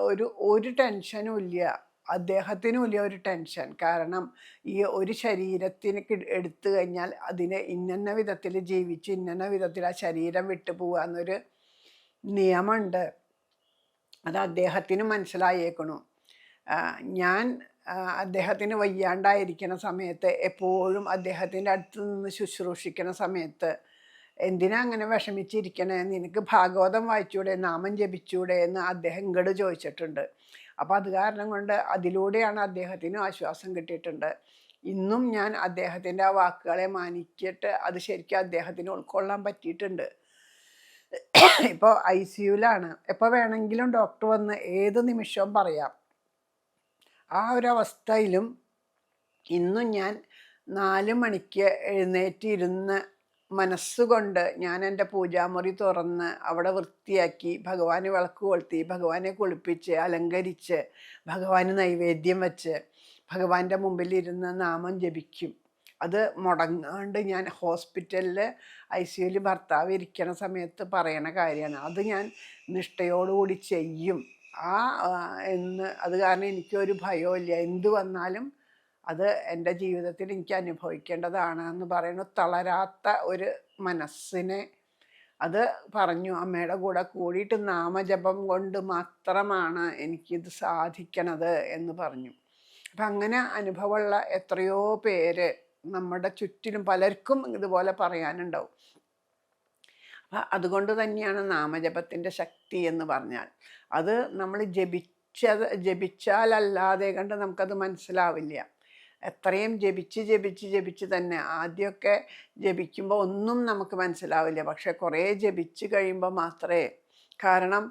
ഒരു ഒരു ടെൻഷനും ഇല്ല. അദ്ദേഹത്തിനും വലിയൊരു ഒരു ടെൻഷൻ. കാരണം ഈ ഒരു ശരീരത്തിന് എടുത്തു കഴിഞ്ഞാൽ അതിനെ ഇന്ന വിധത്തിൽ ജീവിച്ച് ഇന്ന വിധത്തിൽ ആ ശരീരം വിട്ടു പോകാന്നൊരു നിയമമുണ്ട് അത് അദ്ദേഹത്തിന് മനസ്സിലായേക്കണു. ഞാൻ അദ്ദേഹത്തിന് വയ്യാണ്ടായിരിക്കുന്ന സമയത്ത് എപ്പോഴും അദ്ദേഹത്തിന്റെ അടുത്ത് നിന്ന് ശുശ്രൂഷിക്കുന്ന സമയത്ത് എന്തിനാ അങ്ങനെ വിഷമിച്ചിരിക്കണേ? നിനക്ക് ഭാഗവതം വായിച്ചൂടെ? നാമം ജപിച്ചൂടെ? എന്ന് അദ്ദേഹം ഇങ്ങോട്ട് ചോദിച്ചിട്ടുണ്ട്. അപ്പോൾ അത് കാരണം കൊണ്ട് അതിലൂടെയാണ് അദ്ദേഹത്തിന് ആശ്വാസം കിട്ടിയിട്ടുണ്ട്. ഇന്നും ഞാൻ അദ്ദേഹത്തിന്റെ ആ വാക്കുകളെ മാനിച്ചിട്ട് അത് ശരിക്കും അദ്ദേഹത്തിന് ഉൾക്കൊള്ളാൻ പറ്റിയിട്ടുണ്ട്. ഇപ്പോൾ ഐ സി യുലാണ്. എപ്പോൾ വേണമെങ്കിലും ഡോക്ടർ വന്ന് ഏത് നിമിഷവും പറയാം. ആ ഒരു അവസ്ഥയിലും ഇന്നും ഞാൻ നാല് മണിക്ക് എഴുന്നേറ്റിരുന്ന് മനസ്സുകൊണ്ട് ഞാൻ എന്റെ പൂജാമുറി തുറന്ന് അവിടെ വൃത്തിയാക്കി ഭഗവാന് വിളക്ക് കൊളുത്തി ഭഗവാനെ കുളിപ്പിച്ച് അലങ്കരിച്ച് ഭഗവാന് നൈവേദ്യം വെച്ച് ഭഗവാന്റെ മുമ്പിലിരുന്ന് നാമം ജപിക്കും. അത് മുടങ്ങാണ്ട് ഞാൻ ഹോസ്പിറ്റലിൽ ഐ സിയുയിൽ ഭർത്താവ് ഇരിക്കണ സമയത്ത് പറയണ കാര്യമാണ്. അത് ഞാൻ നിഷ്ഠയോടുകൂടി ചെയ്യും. ആ, എന്ന് അത് കാരണം എനിക്കൊരു ഭയമില്ല എന്ത് വന്നാലും അത് എന്റെ ജീവിതത്തിൽ എനിക്ക് അനുഭവിക്കേണ്ടതാണ് എന്ന് പറയുന്ന. തളരാത്ത ഒരു മനസ്സിനെ അത് പറഞ്ഞു. അമ്മയുടെ കൂടെ കൂടിയിട്ട് നാമജപം കൊണ്ട് മാത്രമാണ് എനിക്കിത് സാധിക്കണത് എന്ന് പറഞ്ഞു. അപ്പം അങ്ങനെ അനുഭവമുള്ള എത്രയോ പേര് നമ്മുടെ ചുറ്റിലും പലർക്കും ഇതുപോലെ പറയാനുണ്ടാവും. അപ്പം അതുകൊണ്ട് തന്നെയാണ് നാമജപത്തിന്റെ ശക്തി എന്ന് പറഞ്ഞാൽ. അത് നമ്മൾ ജപിച്ചത് ജപിച്ചാലല്ലാതെ കണ്ട് നമുക്കത് മനസ്സിലാവില്ല. എത്രയും ജപിച്ച് ജപിച്ച് ജപിച്ച് തന്നെ ആദ്യമൊക്കെ ജപിക്കുമ്പോൾ ഒന്നും നമുക്ക് മനസ്സിലാവില്ല. പക്ഷെ കുറേ ജപിച്ച് കഴിയുമ്പോൾ മാത്രമേ കാരണം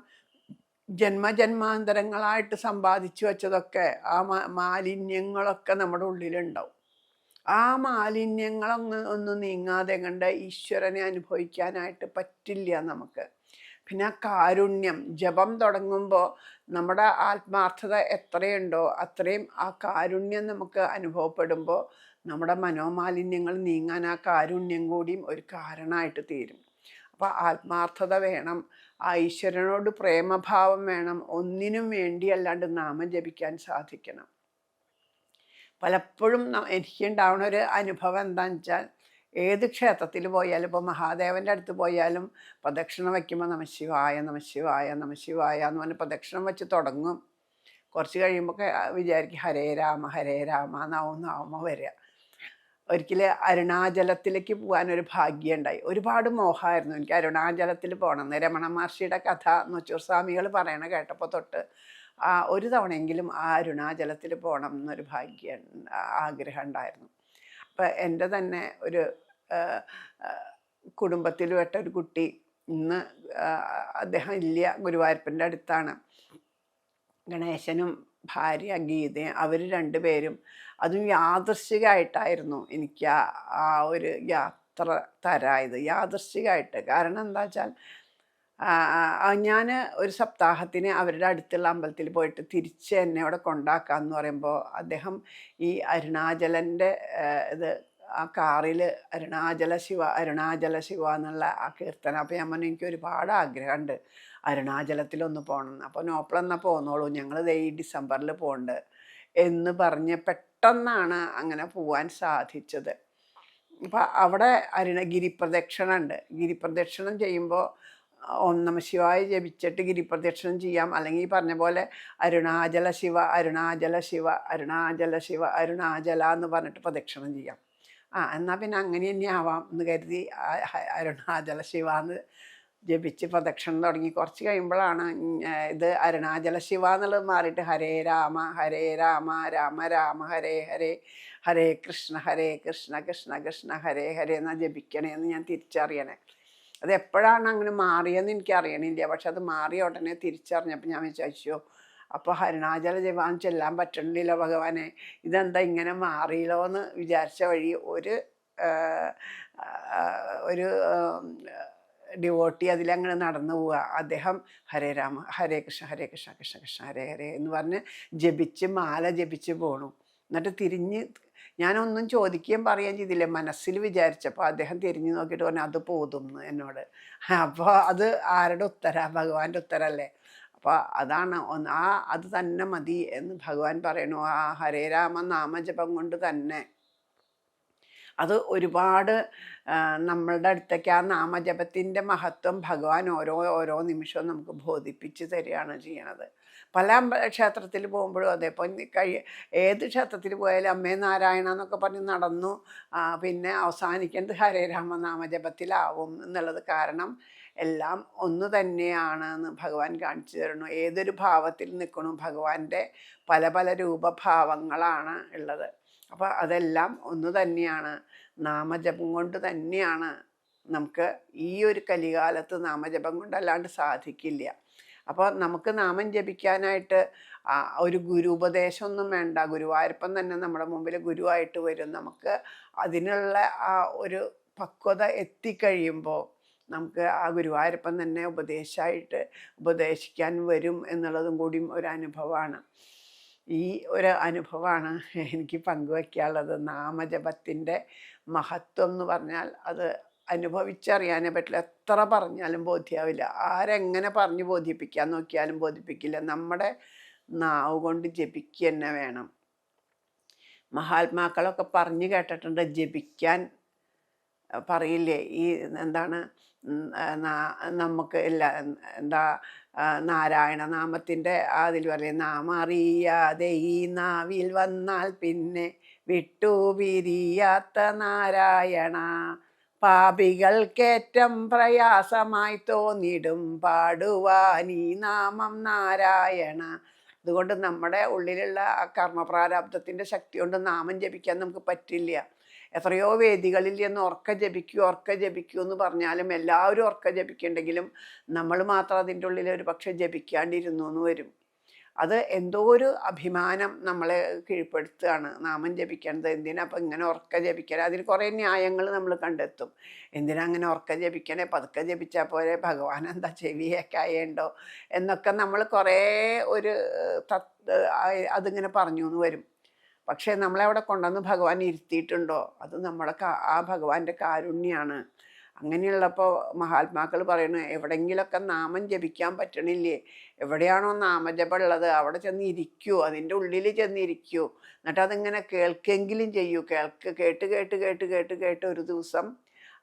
ജന്മജന്മാന്തരങ്ങളായിട്ട് സമ്പാദിച്ചു വെച്ചതൊക്കെ ആ മാലിന്യങ്ങളൊക്കെ നമ്മുടെ ഉള്ളിലുണ്ടാവും. ആ മാലിന്യങ്ങളൊന്ന് ഒന്ന് നീങ്ങാതെ കണ്ട് ഈശ്വരനെ അനുഭവിക്കാനായിട്ട് പറ്റില്ല നമുക്ക്. പിന്നെ കാരുണ്യം ജപം തുടങ്ങുമ്പോൾ നമ്മുടെ ആത്മാർത്ഥത എത്രയുണ്ടോ അത്രയും ആ കാരുണ്യം നമുക്ക് അനുഭവപ്പെടുമ്പോൾ നമ്മുടെ മനോമാലിന്യങ്ങൾ നീങ്ങാൻ ആ കാരുണ്യം കൂടിയും ഒരു കാരണമായിട്ട് തീരും. അപ്പോൾ ആത്മാർത്ഥത വേണം ആ ഈശ്വരനോട് പ്രേമഭാവം വേണം ഒന്നിനും വേണ്ടി അല്ലാണ്ട് നാമം ജപിക്കാൻ സാധിക്കണം. പലപ്പോഴും എനിക്കുണ്ടാവുന്ന ഒരു അനുഭവം എന്താണെന്ന് വെച്ചാൽ ഏത് ക്ഷേത്രത്തിൽ പോയാലും ഇപ്പോൾ മഹാദേവന്റെ അടുത്ത് പോയാലും പ്രദക്ഷിണം വയ്ക്കുമ്പോൾ നമശിവായ നമശിവായ നമശിവായ എന്ന് പറഞ്ഞ് പ്രദക്ഷിണം വെച്ച് തുടങ്ങും. കുറച്ച് കഴിയുമ്പോൾ വിചാരിക്കും ഹരേ രാമ ഹരേ രാമ നാവും നാമ വരിക ഒരിക്കൽ അരുണാചലത്തിലേക്ക് പോകാൻ ഒരു ഭാഗ്യം ഉണ്ടായി ഒരുപാട് മോഹമായിരുന്നു എനിക്ക് അരുണാചലത്തിൽ പോകണം രമണ മഹർഷിയുടെ കഥ നൊച്ചൂർ സ്വാമികൾ പറയണ കേട്ടപ്പോൾ തൊട്ട് ആ ഒരു തവണയെങ്കിലും ആ അരുണാചലത്തിൽ പോകണം എന്നൊരു ഭാഗ്യം ആഗ്രഹം ഉണ്ടായിരുന്നു. അപ്പം എന്റെ തന്നെ ഒരു കുടുംബത്തിൽ പെട്ട ഒരു കുട്ടി ഇന്ന് അദ്ദേഹം ഇല്ല ഗുരുവായൂരപ്പന്റെ അടുത്താണ്. ഗണേശനും ഭാര്യ ഗീതയും അവർ രണ്ടുപേരും അതും യാദൃശികമായിട്ടായിരുന്നു എനിക്ക് ആ ഒരു യാത്ര തരായത്. യാദൃശികമായിട്ട് കാരണം എന്താ വെച്ചാൽ ഞാൻ ഒരു സപ്താഹത്തിന് അവരുടെ അടുത്തുള്ള അമ്പലത്തിൽ പോയിട്ട് തിരിച്ച് എന്നെ അവിടെ കൊണ്ടാക്കാന്ന് പറയുമ്പോൾ അദ്ദേഹം ഈ അരുണാചലന്റെ ഇത് ആ കാറിൽ അരുണാചല ശിവ അരുണാചല ശിവ എന്നുള്ള ആ കീർത്തനം. അപ്പോൾ ഞാൻ പറഞ്ഞു എനിക്ക് ഒരുപാട് ആഗ്രഹമുണ്ട് അരുണാചലത്തിലൊന്ന് പോകണം അപ്പോൾ നോപ്പളെന്നാൽ പോന്നോളൂ. ഞങ്ങൾ ഈ ഡിസംബറിൽ പോകുന്നുണ്ട് എന്ന് പറഞ്ഞ് പെട്ടെന്നാണ് അങ്ങനെ പോവാൻ സാധിച്ചത്. അപ്പം അവിടെ അരുണ ഗിരിപ്രദക്ഷിണം ഉണ്ട് ഗിരിപ്രദക്ഷിണം ചെയ്യുമ്പോൾ ഓം നമ ശിവായ ജപിച്ചിട്ട് ഗിരിപ്രദക്ഷിണം ചെയ്യാം. അല്ലെങ്കിൽ പറഞ്ഞ പോലെ അരുണാചല ശിവ അരുണാചല ശിവ അരുണാചല ശിവ അരുണാചല എന്ന് പറഞ്ഞിട്ട് പ്രദക്ഷിണം ചെയ്യാം. ആ എന്നാൽ പിന്നെ അങ്ങനെ തന്നെ ആവാം എന്ന് കരുതി അരുണാചല ശിവ എന്ന് ജപിച്ച് പ്രദക്ഷിണം തുടങ്ങി. കുറച്ച് കഴിയുമ്പോഴാണ് ഇത് അരുണാചല ശിവ എന്നുള്ളത് മാറിയിട്ട് ഹരേ രാമ ഹരേ രാമ രാമ രാമ ഹരേ ഹരേ ഹരേ കൃഷ്ണ ഹരേ കൃഷ്ണ കൃഷ്ണ കൃഷ്ണ ഹരേ ഹരേ എന്നാ ജപിക്കണേന്ന് ഞാൻ തിരിച്ചറിയണേ. അത് എപ്പോഴാണ് അങ്ങനെ മാറിയെന്ന് എനിക്ക് അറിയണില്ല. പക്ഷെ അത് മാറിയ ഉടനെ തിരിച്ചറിഞ്ഞപ്പോൾ ഞാൻ വിചാരിച്ചു അപ്പോൾ അരുണാചല ജവാൻ ചെല്ലാൻ പറ്റണില്ല ഭഗവാനെ. ഇതെന്താ ഇങ്ങനെ മാറിയല്ലോ എന്ന് വിചാരിച്ച വഴി ഒരു ഒരു ഡിവോട്ടി അതിലങ്ങനെ നടന്നു പോവുക. അദ്ദേഹം ഹരേ രാമ ഹരേ കൃഷ്ണ ഹരേ കൃഷ്ണ കൃഷ്ണ കൃഷ്ണ ഹരേ ഹരേ എന്ന് പറഞ്ഞ് ജപിച്ച് മാല ജപിച്ച് പോണു. എന്നിട്ട് തിരിഞ്ഞ് ഞാനൊന്നും ചോദിക്കുകയും പറയുകയും ചെയ്തില്ല. മനസ്സിൽ വിചാരിച്ചപ്പോൾ അദ്ദേഹം തിരിഞ്ഞു നോക്കിയിട്ട് പറഞ്ഞു അത് പോതും എന്നോട്. അപ്പോൾ അത് ആരുടെ ഉത്തര? ഭഗവാന്റെ ഉത്തരല്ലേ? അപ്പോൾ അതാണ് ഒന്ന് ആ അത് തന്നെ മതി എന്ന് ഭഗവാൻ പറയണു ആ ഹരേ രാമ നാമജപം കൊണ്ട് തന്നെ. അത് ഒരുപാട് നമ്മളുടെ അടുത്തേക്ക് ആ നാമജപത്തിന്റെ മഹത്വം ഭഗവാൻ ഓരോ ഓരോ നിമിഷവും നമുക്ക് ബോധിപ്പിച്ച് തരികയാണ് ചെയ്യണത്. പല ക്ഷേത്രത്തിൽ പോകുമ്പോഴും അതെ ഇപ്പം കഴി ഏത് ക്ഷേത്രത്തിൽ പോയാലും അമ്മേ നാരായണ എന്നൊക്കെ പറഞ്ഞ് നടന്നു. പിന്നെ അവസാനിക്കേണ്ടത് ഹരേ രാമ നാമജപത്തിലാവും എന്നുള്ളത് കാരണം എല്ലാം ഒന്ന് തന്നെയാണ് എന്ന് ഭഗവാൻ കാണിച്ചു തരുന്നു. ഏതൊരു ഭാവത്തിൽ നിൽക്കണു ഭഗവാന്റെ പല പല രൂപഭാവങ്ങളാണ് ഉള്ളത്. അപ്പോൾ അതെല്ലാം ഒന്ന് തന്നെയാണ്. നാമജപം കൊണ്ട് തന്നെയാണ് നമുക്ക് ഈ ഒരു കലികാലത്ത് നാമജപം കൊണ്ടല്ലാണ്ട് സാധിക്കില്ല. അപ്പോൾ നമുക്ക് നാമം ജപിക്കാനായിട്ട് ഒരു ഗുരു ഉപദേശമൊന്നും വേണ്ട. ഗുരുവായൂരപ്പൻ തന്നെ നമ്മുടെ മുമ്പിൽ ഗുരുവായിട്ട് വരും. നമുക്ക് അതിനുള്ള ആ ഒരു പക്വത എത്തിക്കഴിയുമ്പോൾ നമുക്ക് ആ ഗുരുവായൂരപ്പൻ തന്നെ ഉപദേശമായിട്ട് ഉപദേശിക്കാൻ വരും എന്നുള്ളതും കൂടിയും ഒരു അനുഭവമാണ്. ഈ ഒരു അനുഭവമാണ് എനിക്ക് പങ്കുവയ്ക്കാനുള്ളത് നാമജപത്തിന്റെ മഹത്വം എന്ന് പറഞ്ഞാൽ അത് അനുഭവിച്ചറിയാനേ പറ്റില്ല. എത്ര പറഞ്ഞാലും ബോധ്യാവില്ല. ആരെങ്ങനെ പറഞ്ഞ് ബോധിപ്പിക്കാൻ നോക്കിയാലും ബോധിപ്പിക്കില്ല. നമ്മുടെ നാവ് കൊണ്ട് ജപിക്കുക തന്നെ വേണം. മഹാത്മാക്കളൊക്കെ പറഞ്ഞു കേട്ടിട്ടുണ്ട് ജപിക്കാൻ. പറയില്ലേ? ഈ എന്താണ്? നമുക്ക് ഇല്ല എന്താ നാരായണ നാമത്തിന്റെ അതിൽ പറയും നാം അറിയാതെ ഈ നാവിൽ വന്നാൽ പിന്നെ വിട്ടു പിരിയാത്ത നാരായണ പാപികൾക്കേറ്റം പ്രയാസമായി തോന്നിടും പാടുവാനീ നാമം നാരായണ. അതുകൊണ്ട് നമ്മുടെ ഉള്ളിലുള്ള ആ കർമ്മപ്രാരാബ്ദത്തിന്റെ ശക്തി കൊണ്ട് നാമം ജപിക്കാൻ നമുക്ക് പറ്റില്ല. എത്രയോ വേദികളിൽ എന്ന് ഉറക്ക ജപിക്കൂ ഉറക്ക ജപിക്കൂ എന്ന് പറഞ്ഞാലും എല്ലാവരും ഉറക്ക ജപിക്കുന്നുണ്ടെങ്കിലും നമ്മൾ മാത്രം അതിന്റെ ഉള്ളിൽ ഒരു പക്ഷെ ജപിക്കാണ്ടിരുന്നു എന്ന് വരും. അത് എന്തോ ഒരു അഭിമാനം നമ്മളെ കീഴ്പ്പെടുത്തുകയാണ്. നാമം ജപിക്കേണ്ടത് എന്തിനാ അപ്പം ഇങ്ങനെ ഉറക്ക ജപിക്കാൻ അതിന് കുറേ ന്യായങ്ങൾ നമ്മൾ കണ്ടെത്തും. എന്തിനാ അങ്ങനെ ഉറക്ക ജപിക്കണേ? പതുക്കെ ജപിച്ചാൽ പോലെ ഭഗവാൻ എന്താ ചെവിയേക്കായുണ്ടോ എന്നൊക്കെ നമ്മൾ കുറേ ഒരു തത് അതിങ്ങനെ പറഞ്ഞു എന്ന് വരും. പക്ഷേ നമ്മളെ അവിടെ കൊണ്ടുവന്ന് ഭഗവാൻ ഇരുത്തിയിട്ടുണ്ടോ? അത് നമ്മുടെ ആ ഭഗവാന്റെ കാരുണ്യാണ്. അങ്ങനെയുള്ളപ്പോൾ മഹാത്മാക്കൾ പറയുന്നു എവിടെയെങ്കിലൊക്കെ നാമം ജപിക്കാൻ പറ്റണില്ലേ? എവിടെയാണോ നാമജപം ഉള്ളത് അവിടെ ചെന്ന് ഇരിക്കൂ അതിന്റെ ഉള്ളിൽ ചെന്ന് ഇരിക്കൂ എന്നിട്ട് അതിങ്ങനെ കേൾക്കെങ്കിലും ചെയ്യൂ. കേൾക്ക് കേട്ട് കേട്ട് കേട്ട് കേട്ട് കേട്ട് ഒരു ദിവസം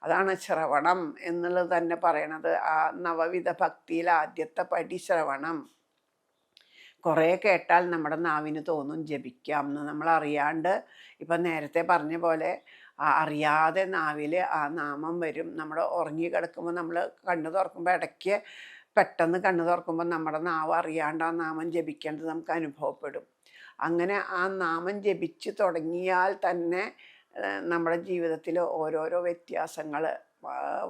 അതാണ് ശ്രവണം എന്നുള്ളത് തന്നെ പറയണത്. ആ നവവിധ ഭക്തിയിൽ ആദ്യത്തെ പടി ശ്രവണം. കുറേ കേട്ടാൽ നമ്മുടെ നാവിന് തോന്നും ജപിക്കാം എന്ന്. നമ്മൾ അറിയാണ്ട് ഇപ്പം നേരത്തെ പറഞ്ഞ പോലെ അറിയാതെ നാവിൽ ആ നാമം വരും. നമ്മൾ ഉറങ്ങി കിടക്കുമ്പോൾ നമ്മൾ കണ്ണു തുറക്കുമ്പോൾ ഇടയ്ക്ക് പെട്ടെന്ന് കണ്ണു തുറക്കുമ്പോൾ നമ്മുടെ നാവ് അറിയാണ്ട് ആ നാമം ജപിക്കേണ്ടത് നമുക്ക് അനുഭവപ്പെടും. അങ്ങനെ ആ നാമം ജപിച്ച് തുടങ്ങിയാൽ തന്നെ നമ്മുടെ ജീവിതത്തിൽ ഓരോരോ വ്യത്യാസങ്ങൾ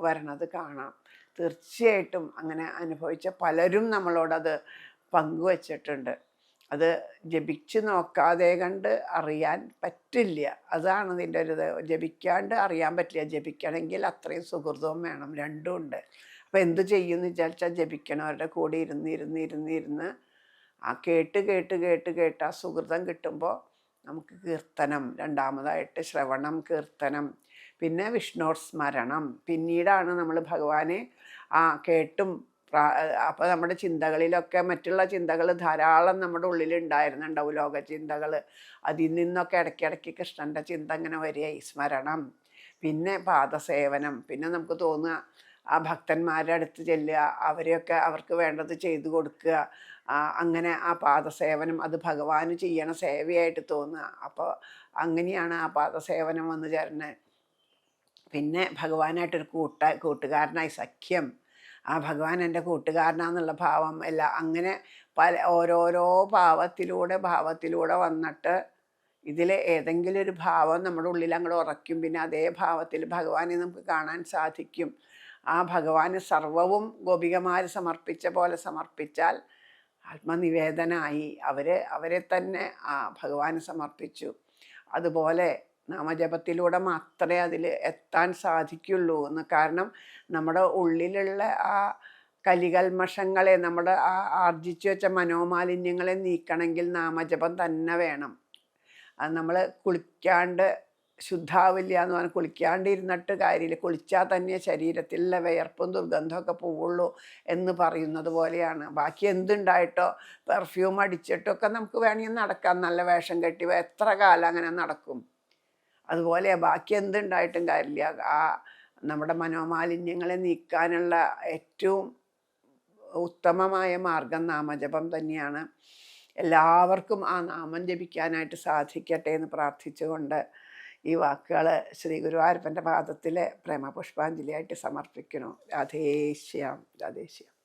വരണത് കാണാം. തീർച്ചയായിട്ടും അങ്ങനെ അനുഭവിച്ച പലരും നമ്മളോടത് പങ്കുവച്ചിട്ടുണ്ട്. അത് ജപിച്ച് നോക്കാതെ കണ്ട് അറിയാൻ പറ്റില്ല. അതാണ് ഇതിന്റെ ഒരു ജപിക്കാണ്ട് അറിയാൻ പറ്റില്ല. ജപിക്കണമെങ്കിൽ അത്രയും സുഹൃതവും വേണം. രണ്ടും ഉണ്ട്. അപ്പോൾ എന്ത് ചെയ്യുമെന്ന് വിചാരിച്ചാൽ ജപിക്കണവരുടെ കൂടെ ഇരുന്ന് ഇരുന്ന് ഇരുന്ന് ഇരുന്ന് ആ കേട്ട് കേട്ട് കേട്ട് കേട്ട് ആ സുഹൃതം കിട്ടുമ്പോൾ നമുക്ക് കീർത്തനം രണ്ടാമതായിട്ട് ശ്രവണം കീർത്തനം പിന്നെ വിഷ്ണോസ്മരണം. പിന്നീടാണ് നമ്മൾ ഭഗവാനെ ആ കേട്ടും അപ്പോൾ നമ്മുടെ ചിന്തകളിലൊക്കെ മറ്റുള്ള ചിന്തകൾ ധാരാളം നമ്മുടെ ഉള്ളിൽ ഉണ്ടായിരുന്നുണ്ടാവും ലോക ചിന്തകൾ അതിൽ നിന്നൊക്കെ ഇടയ്ക്കിടയ്ക്ക് കൃഷ്ണന്റെ ചിന്ത ഇങ്ങനെ വരികയായി സ്മരണം. പിന്നെ പാദസേവനം. പിന്നെ നമുക്ക് തോന്നുക ആ ഭക്തന്മാരുടെ അടുത്ത് ചെല്ലുക അവരെയൊക്കെ അവർക്ക് വേണ്ടത് ചെയ്തു കൊടുക്കുക. അങ്ങനെ ആ പാദസേവനം അത് ഭഗവാന് ചെയ്യണ സേവയായിട്ട് തോന്നുക. അപ്പോൾ അങ്ങനെയാണ് ആ പാദസേവനം വന്നു ചേരുന്നത്. പിന്നെ ഭഗവാനായിട്ടൊരു കൂട്ട കൂട്ടുകാരനായി സഖ്യം. ആ ഭഗവാൻ എന്റെ കൂട്ടുകാരനാന്നുള്ള ഭാവം എല്ലാം അങ്ങനെ പല ഓരോരോ ഭാവത്തിലൂടെ ഭാവത്തിലൂടെ വന്നിട്ട് ഇതിൽ ഏതെങ്കിലും ഒരു ഭാവം നമ്മുടെ ഉള്ളിൽ അങ്ങോട്ട് ഉറയ്ക്കും. പിന്നെ അതേ ഭാവത്തിൽ ഭഗവാനെ നമുക്ക് കാണാൻ സാധിക്കും. ആ ഭഗവാന് സർവവും ഗോപികമാർ സമർപ്പിച്ച പോലെ സമർപ്പിച്ചാൽ ആത്മനിവേദനായി. അവർ അവരെ തന്നെ ആ ഭഗവാന് സമർപ്പിച്ചു. അതുപോലെ നാമജപത്തിലൂടെ മാത്രമേ അതിൽ എത്താൻ സാധിക്കുള്ളൂ എന്ന്. കാരണം നമ്മുടെ ഉള്ളിലുള്ള ആ കലികൽമഷങ്ങളെ നമ്മുടെ ആ ആർജിച്ചു വെച്ച മനോമാലിന്യങ്ങളെ നീക്കണമെങ്കിൽ നാമജപം തന്നെ വേണം. അത് നമ്മൾ കുളിക്കാണ്ട് ശുദ്ധാവില്ല എന്ന് പറഞ്ഞാൽ കുളിക്കാണ്ട് ഇരുന്നിട്ട് കാര്യമില്ല. കുളിച്ചാൽ തന്നെ ശരീരത്തിലുള്ള വിയർപ്പും ദുർഗന്ധമൊക്കെ പോവുള്ളൂ എന്ന് പറയുന്നത് പോലെയാണ്. ബാക്കി എന്തുണ്ടായിട്ടോ പെർഫ്യൂം അടിച്ചിട്ടൊക്കെ നമുക്ക് വേണമെങ്കിൽ നടക്കാം. നല്ല വേഷം കെട്ടി എത്ര കാലം അങ്ങനെ നടക്കും. അതുപോലെ ബാക്കി എന്തുണ്ടായിട്ടും കാര്യമില്ല. ആ നമ്മുടെ മനോമാലിന്യങ്ങളെ നീക്കാനുള്ള ഏറ്റവും ഉത്തമമായ മാർഗം നാമജപം തന്നെയാണ്. എല്ലാവർക്കും ആ നാമം ജപിക്കാനായിട്ട് സാധിക്കട്ടെ എന്ന് പ്രാർത്ഥിച്ചുകൊണ്ട് ഈ വാക്കുകൾ ശ്രീ ഗുരുവായൂരപ്പന്റെ പാദത്തിൽ പ്രേമപുഷ്പാഞ്ജലിയായിട്ട് സമർപ്പിക്കുന്നു. രാധേശ്യാം രാധേശ്യാം